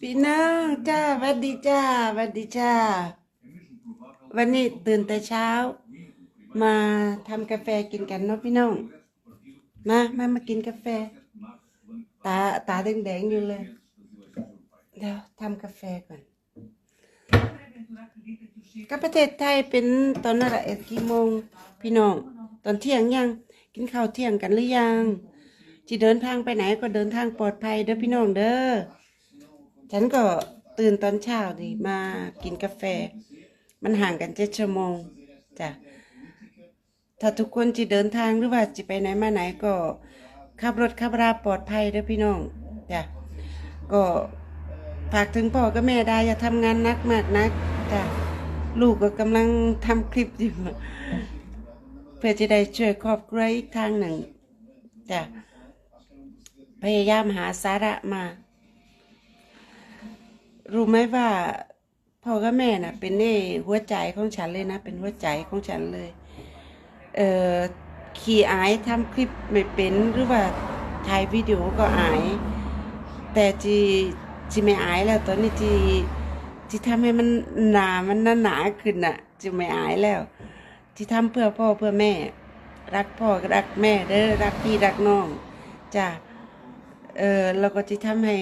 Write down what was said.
พี่น้องจ้าวัดดีจ้าวัดดีจ้า วันนี้ตื่นแต่เช้า มาทำกาแฟกินกันเนาะพี่น้องมามามากินกาแฟ ตาตาแดงๆอยู่เลย เดี๋ยวทำกาแฟก่อนก็ประเทศไทยเป็นตอนอะไรกี่โมงพี่น้อง ตอนเที่ยงยังกินข้าวเที่ยงกันหรือยังที่เดินทางไปไหนก็เดินทางปลอดภัยเด้อพี่น้องเด้อ ฉันก็ตื่นตอนเช้าดิมากินกาแฟ มันห่างกันเจ็ดชั่วโมงจ้ะถ้าทุกคนจะเดินทางหรือว่าจะไปไหนมาไหนก็ขับรถขับราปลอดภัยเด้อพี่น้องจ้ะก็ฝากถึงพ่อกับแม่ได้อย่าทำงานหนักมากนักจ้ะลูกก็กำลังทำคลิปอยู่เพื่อจะได้ช่วยครอบครัวอีกทางหนึ่งจ้ะพยายามหาสาระมา รู้ไหมว่าพ่อกับแม่น่ะ เป็นเน่หัวใจของฉันเลยนะ เป็นหัวใจของฉันเลย เอ่อขี่อายทำคลิปไม่เป็นหรือว่าถ่ายวิดีโอก็อาย แต่จีจีไม่อายแล้ว ตอนนี้จีจีทำให้มันหนามันหนาหนาขึ้นน่ะจีไม่อายแล้วจีทำเพื่อพ่อเพื่อแม่ รักพ่อรักแม่เด้อรักพี่รักน้องจ้ะเออเราก็จะทำให้